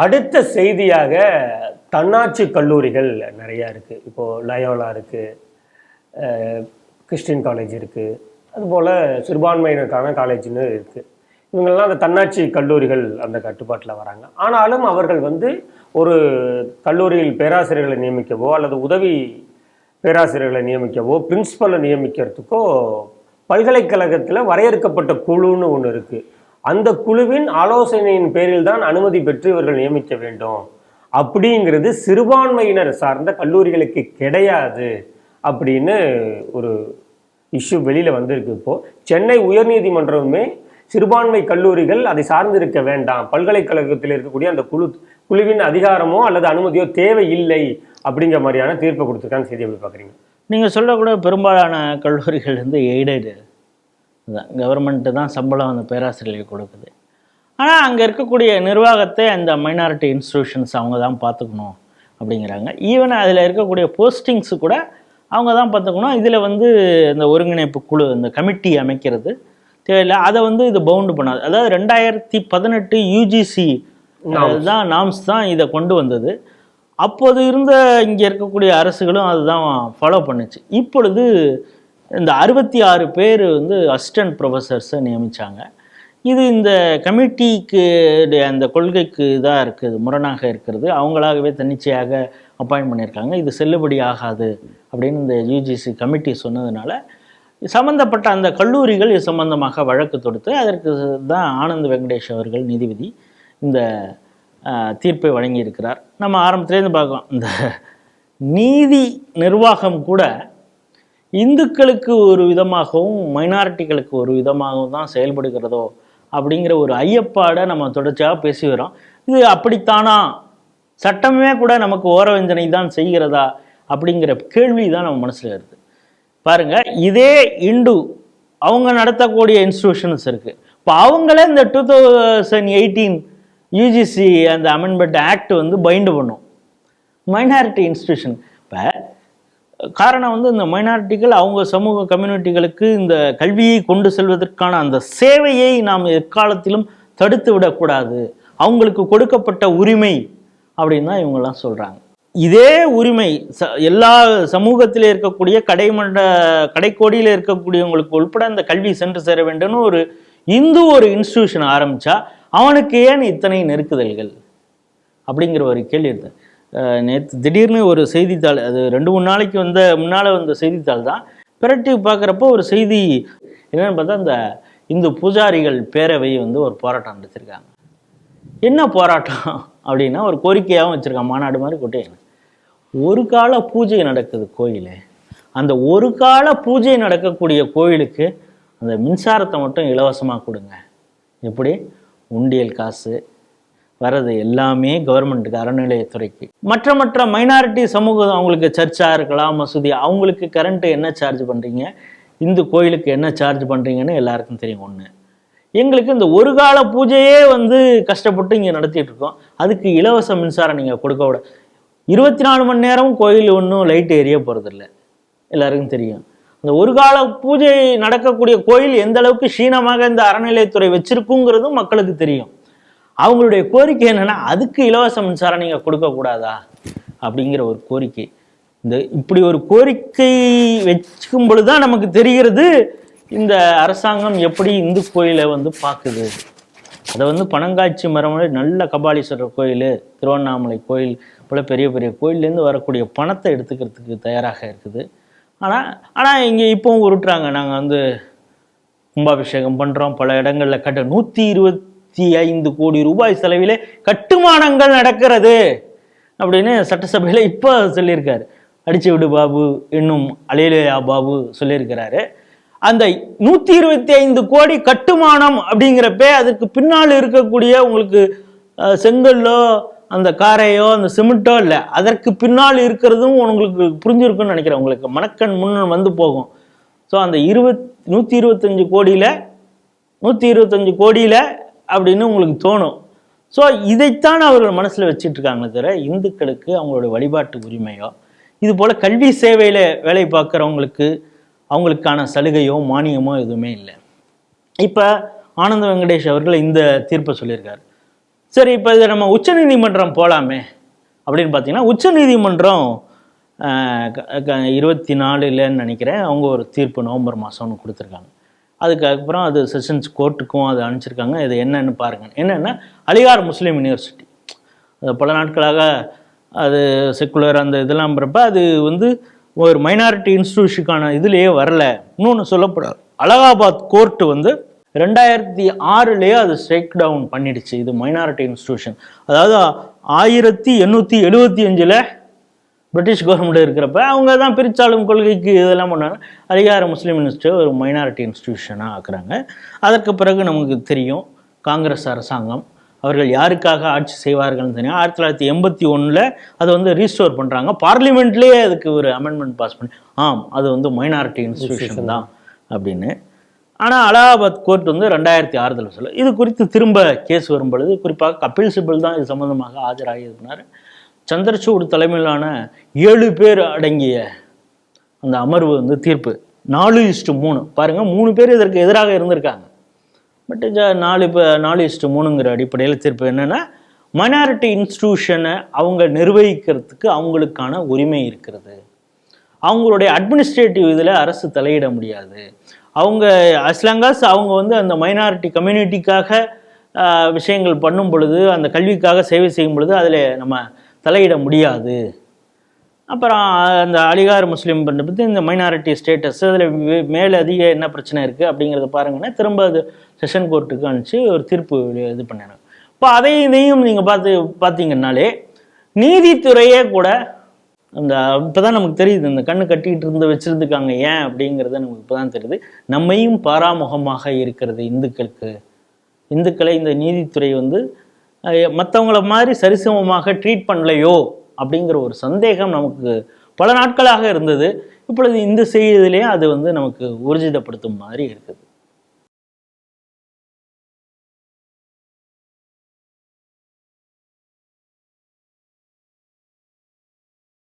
அடுத்த செய்தியாக தன்னாட்சி கல்லூரிகள் நிறையா இருக்குது இப்போது லயோலா இருக்குது கிறிஸ்டின் காலேஜ் இருக்குது அதுபோல் சிறுபான்மையினருக்கான காலேஜ்னு இருக்குது இவங்கெல்லாம் அந்த தன்னாட்சி கல்லூரிகள் அந்த கட்டுப்பாட்டில் வராங்க. ஆனாலும் அவர்கள் வந்து ஒரு கல்லூரியில் பேராசிரியர்களை நியமிக்கவோ அல்லது உதவி பேராசிரியர்களை நியமிக்கவோ பிரின்ஸிபலை நியமிக்கிறதுக்கோ பல்கலைக்கழகத்தில் வரையறுக்கப்பட்ட குழுன்னு ஒன்று இருக்குது அந்த குழுவின் ஆலோசனையின் பேரில் தான் அனுமதி பெற்று இவர்கள் நியமிக்க வேண்டும். அப்படிங்கிறது சிறுபான்மையினர் சார்ந்த கல்லூரிகளுக்கு கிடையாது அப்படின்னு ஒரு இஷ்யூ வெளியில் வந்திருக்கு இப்போது சென்னை உயர்நீதிமன்றமுமே சிறுபான்மை கல்லூரிகள் அதை சார்ந்திருக்க வேண்டாம். பல்கலைக்கழகத்தில் இருக்கக்கூடிய அந்த குழு குழுவின் அதிகாரமோ அல்லது அனுமதியோ தேவையில்லை அப்படிங்கிற மாதிரியான தீர்ப்பை கொடுத்துருக்கான்னு செய்தி எப்படி பார்க்குறீங்க. நீங்கள் சொல்லக்கூட பெரும்பாலான கல்லூரிகள் வந்து எய்டடு. தான் கவர்மெண்ட்டு தான் சம்பளம் அந்த பேராசிரியர்களுக்கு கொடுக்குது. ஆனால் அங்கே இருக்கக்கூடிய நிர்வாகத்தை அந்த மைனாரிட்டி இன்ஸ்டிடியூஷன்ஸ் அவங்க தான் பார்த்துக்கணும் அப்படிங்கிறாங்க. ஈவன் அதில் இருக்கக்கூடிய போஸ்டிங்ஸு கூட அவங்க தான் பார்த்துக்கணும். இதில் வந்து இந்த ஒருங்கிணைப்பு குழு இந்த கமிட்டி அமைக்கிறது தேவையில்லை. அதை வந்து இது பவுண்டு பண்ணாது. அதாவது ரெண்டாயிரத்தி பதினெட்டு யூஜிசி தான் நாம்ஸ் தான் இதை கொண்டு வந்தது. அப்போது இருந்த இங்கே இருக்கக்கூடிய அரசுகளும் அதுதான் ஃபாலோ பண்ணுச்சு. இப்பொழுது இந்த அறுபத்தி ஆறு பேர் வந்து அசிஸ்டன்ட் ப்ரொஃபஸர்ஸை நியமித்தாங்க இது இந்த கமிட்டிக்கு அந்த கொள்கைக்கு இதாக இருக்குது முரணாக இருக்கிறது. அவங்களாகவே தன்னிச்சையாக அப்பாயின்ட் பண்ணியிருக்காங்க. இது செல்லுபடி ஆகாது அப்படின்னு இந்த யூஜிசி கமிட்டி சொன்னதுனால சம்பந்தப்பட்ட அந்த கல்லூரிகள் இது சம்பந்தமாக வழக்கு தொடுத்து அதற்கு தான் ஆனந்த் வெங்கடேஷ் அவர்கள் நீதிபதி இந்த தீர்ப்பை வழங்கியிருக்கிறார். நம்ம ஆரம்பத்துலேருந்து பார்க்கலாம். இந்த நீதி நிர்வாகம் கூட இந்துக்களுக்கு ஒரு விதமாகவும் மைனாரிட்டிகளுக்கு ஒரு விதமாகவும் தான் செயல்படுகிறதோ அப்படிங்கிற ஒரு ஐயப்பாடை நம்ம தொடர்ச்சியாக பேசி வரோம் இது அப்படித்தானா? சட்டமே கூட நமக்கு ஓரவஞ்சனை தான் செய்கிறதா? அப்படிங்கிற கேள்வி தான் நம்ம மனசில் வருது. பாருங்க இதே இண்டு அவங்க நடத்தக்கூடிய இன்ஸ்டிடியூஷன்ஸ் இருக்குது இப்போ அவங்களே இந்த டூ தௌசண்ட் எயிட்டீன் யூஜிசி அந்த அமெண்ட்மெண்ட் ஆக்ட் வந்து பைண்டு பண்ணும். மைனாரிட்டி இன்ஸ்டிடியூஷன் இப்போ காரணம் வந்து இந்த மைனாரிட்டிகள் அவங்க சமூக கம்யூனிட்டிகளுக்கு இந்த கல்வியை கொண்டு செல்வதற்கான அந்த சேவையை நாம் எக்காலத்திலும் தடுத்து விடக்கூடாது. அவங்களுக்கு கொடுக்கப்பட்ட உரிமை அப்படின்னு தான் இவங்கெல்லாம் சொல்கிறாங்க இதே உரிமை ச எல்லா சமூகத்தில் இருக்கக்கூடிய கடைமண்ட கடைக்கோடியில் இருக்கக்கூடியவங்களுக்கு உள்பட அந்த கல்வி சென்று சேர வேண்டும்னு ஒரு இந்து ஒரு இன்ஸ்டிடியூஷன் ஆரம்பிச்சா அவனுக்கு ஏன் இத்தனை நெருக்குதல்கள்? அப்படிங்கிற ஒரு கேள்வி இருக்கு. நேற்று திடீர்னு ஒரு செய்தித்தாள் அது ரெண்டு மூணு நாளைக்கு வந்த முன்னால் வந்த செய்தித்தாள் தான். பிரட்டி பார்க்குறப்போ ஒரு செய்தி என்னென்னு பார்த்தா இந்த இந்து பூஜாரிகள் பேரவை வந்து ஒரு போராட்டம் நடத்திருக்காங்க. என்ன போராட்டம் அப்படின்னா ஒரு கோரிக்கையாகவும் வச்சுருக்காங்க மாநாடு மாதிரி கொட்டைங்க ஒரு கால பூஜை நடக்குது கோயில். அந்த ஒரு கால பூஜை நடக்கக்கூடிய கோயிலுக்கு அந்த மின்சாரத்தை மட்டும் இலவசமாக கொடுங்க. எப்படி? உண்டியல் காசு வர்றது எல்லாமே கவர்மெண்ட்டுக்கு அறநிலையத்துறைக்கு. மற்ற மற்ற மைனாரிட்டி சமூகம் அவங்களுக்கு சர்ச்சாக இருக்கலாம் மசூதி அவங்களுக்கு கரண்ட்டு என்ன சார்ஜ் பண்ணுறீங்க இந்து கோயிலுக்கு என்ன சார்ஜ் பண்ணுறீங்கன்னு எல்லாருக்கும் தெரியும் ஒன்று எங்களுக்கு இந்த ஒரு கால பூஜையே வந்து கஷ்டப்பட்டு இங்கே நடத்திட்டு இருக்கோம். அதுக்கு இலவச மின்சாரம் நீங்கள் கொடுக்க விட இருபத்தி நாலு மணி நேரம் கோயில் ஒன்றும் லைட் எரிய போகிறதில்ல எல்லாருக்கும் தெரியும். அந்த ஒரு கால பூஜை நடக்கக்கூடிய கோயில் எந்த அளவுக்கு சீனமாக இந்த அறநிலையத்துறை வச்சிருக்குங்கிறதும் மக்களுக்கு தெரியும். அவங்களுடைய கோரிக்கை என்னன்னா அதுக்கு இலவச மின்சாரம் நீங்கள் கொடுக்கக்கூடாதா அப்படிங்கிற ஒரு கோரிக்கை. இந்த இப்படி ஒரு கோரிக்கை வச்சுக்கும் பொழுது தான் நமக்கு தெரிகிறது இந்த அரசாங்கம் எப்படி இந்து கோயிலை வந்து பார்க்குது. அதை வந்து பனங்காட்சி மரமலை நல்ல கபாலீஸ்வரர் கோயில் திருவண்ணாமலை கோயில் போல பெரிய பெரிய கோயில்லேருந்து வரக்கூடிய பணத்தை எடுத்துக்கிறதுக்கு தயாராக இருக்குது. ஆனால் ஆனால் இங்கே இப்போவும் உருட்டுறாங்க. நாங்கள் வந்து கும்பாபிஷேகம் பண்ணுறோம் பல இடங்களில் கட்ட நூற்றி இருபத்தி ஐந்து கோடி ரூபாய் செலவிலே கட்டுமானங்கள் நடக்கிறது அப்படின்னு சட்டசபையில் இப்போ சொல்லியிருக்காரு. அடிச்சு விடு பாபு இன்னும் அலையிலையா பாபு சொல்லியிருக்கிறாரு. அந்த நூற்றி இருபத்தி ஐந்து கோடி கட்டுமானம் அப்படிங்கிறப்ப அதுக்கு பின்னால் இருக்கக்கூடிய உங்களுக்கு செங்கல்லோ அந்த காரையோ அந்த சிமெண்ட்டோ இல்லை அதற்கு பின்னால் இருக்கிறதும் உங்களுக்கு புரிஞ்சிருக்குன்னு நினைக்கிறேன். உங்களுக்கு மணக்கண் முன்ன வந்து போகும். ஸோ அந்த இருபத் நூற்றி இருபத்தஞ்சு கோடியில் நூற்றி இருபத்தஞ்சு கோடியில் அப்படின்னு உங்களுக்கு தோணும். ஸோ இதைத்தான் அவர்கள் மனசில் வச்சிட்டு இருக்காங்களே தவிர இந்துக்களுக்கு அவங்களோட வழிபாட்டு உரிமையோ இது போல் கல்வி சேவையில் வேலை பார்க்குறவங்களுக்கு அவங்களுக்கான சலுகையோ மானியமோ எதுவுமே இல்லை. இப்போ ஆனந்த வெங்கடேஷ் அவர்கள் இந்த தீர்ப்பை சொல்லியிருக்காரு. சரி இப்போ இது நம்ம உச்சநீதிமன்றம் போகலாமே அப்படின்னு பார்த்தீங்கன்னா உச்சநீதிமன்றம் ஆஹ், இருபத்தி நாலுலன்னு நினைக்கிறேன் அவங்க ஒரு தீர்ப்பு நவம்பர் மாதம் ஒன்று கொடுத்துருக்காங்க. அதுக்கப்புறம் அது செஷன்ஸ் கோர்ட்டுக்கும் அது அனுப்பிச்சிருக்காங்க. இது என்னன்னு பாருங்கள் என்னென்னா அலிகார் முஸ்லீம் யூனிவர்சிட்டி அது பல நாட்களாக அது செக்குலர் அந்த இதெல்லாம் அது வந்து ஒரு மைனாரிட்டி இன்ஸ்டியூஷனுக்கான இதுலேயே வரல. இன்னொன்று சொல்லப்படாது. அலகாபாத் கோர்ட்டு வந்து ரெண்டாயிரத்தி ஆறுலேயே அது ஸ்ட்ரைக் டவுன் பண்ணிடுச்சு. இது மைனாரிட்டி இன்ஸ்டியூஷன் அதாவது ஆயிரத்தி எண்ணூற்றி எழுபத்தி அஞ்சில் பிரிட்டிஷ் கவர்மெண்ட் இருக்கிறப்ப அவங்க தான் பிரிச்சாளும் கொள்கைக்கு இதெல்லாம் பண்ணாங்க. அதிகார முஸ்லீம் இன்ஸ்டியூட் ஒரு மைனாரிட்டி இன்ஸ்டிடியூஷனாக ஆக்குறாங்க. அதற்கு பிறகு நமக்கு தெரியும் காங்கிரஸ் அரசாங்கம் அவர்கள் யாருக்காக ஆட்சி செய்வார்கள்னு தெரியும். ஆயிரத்தி தொள்ளாயிரத்தி எண்பத்தி ஒன்றில் அதை வந்து ரீஸ்டோர் பண்ணுறாங்க பார்லிமெண்ட்லேயே அதுக்கு ஒரு அமெண்ட்மெண்ட் பாஸ் பண்ணி ஆம் அது வந்து மைனாரிட்டி இன்ஸ்டிடியூஷன் தான் அப்படின்னு. ஆனால் அலகாபாத் கோர்ட் வந்து ரெண்டாயிரத்தி ஆறுதல் சொல்ல இது குறித்து திரும்ப கேஸ் வரும் பொழுது குறிப்பாக கபில் சிபல் தான் இது சம்பந்தமாக ஆஜராகியிருந்தார் சந்திரசூட் தலைமையிலான ஏழு பேர் அடங்கிய அந்த அமர்வு வந்து தீர்ப்பு. நாலு இஸ்டு மூணு. பாருங்க மூணு பேர் இதற்கு எதிராக இருந்திருக்காங்க. பட் நாலு இப்போ நாலு இஸ்ட்டு மூணுங்கிற அடிப்படையில் தீர்ப்பு என்னென்னா மைனாரிட்டி இன்ஸ்டிடியூஷனை அவங்க நிர்வகிக்கிறதுக்கு அவங்களுக்கான உரிமை இருக்கிறது. அவங்களுடைய அட்மினிஸ்ட்ரேட்டிவ் இதில் அரசு தலையிட முடியாது. அவங்க அஸ்லாங்காஸ் அவங்க வந்து அந்த மைனாரிட்டி கம்யூனிட்டிக்காக விஷயங்கள் பண்ணும் பொழுது அந்த கல்விக்காக சேவை செய்யும் பொழுது அதில் நம்ம தலையிட முடியாது. அப்புறம் அந்த அலிகார் முஸ்லீம் பண்ண பற்றி இந்த மைனாரிட்டி ஸ்டேட்டஸ் அதில் மேலே அதிக என்ன பிரச்சனை இருக்குது அப்படிங்கிறத பாருங்கன்னா திரும்ப அது செஷன் கோர்ட்டுக்கு அனுப்பிச்சு ஒரு தீர்ப்பு இது பண்ணிடுறாங்க. இப்போ அதையும் இதையும் நீங்கள் பார்த்து பார்த்தீங்கன்னாலே நீதித்துறையே கூட அந்த இப்போ தான் நமக்கு தெரியுது இந்த கண்ணு கட்டிக்கிட்டு இருந்து வச்சுருந்துக்காங்க ஏன் அப்படிங்கிறது நமக்கு இப்போ தான் தெரியுது. நம்மையும் பாராமுகமாக இருக்கிறது இந்துக்களுக்கு. இந்துக்களை இந்த நீதித்துறை வந்து மற்றவங்கள மாதிரி சரிசமமாக ட்ரீட் பண்ணலையோ அப்படிங்கிற ஒரு சந்தேகம் நமக்கு பல நாட்களாக இருந்தது. இப்பொழுது இந்த செய்தியிலே அது வந்து நமக்கு ஊர்ஜிதப்படுத்தும் மாதிரி இருக்குது.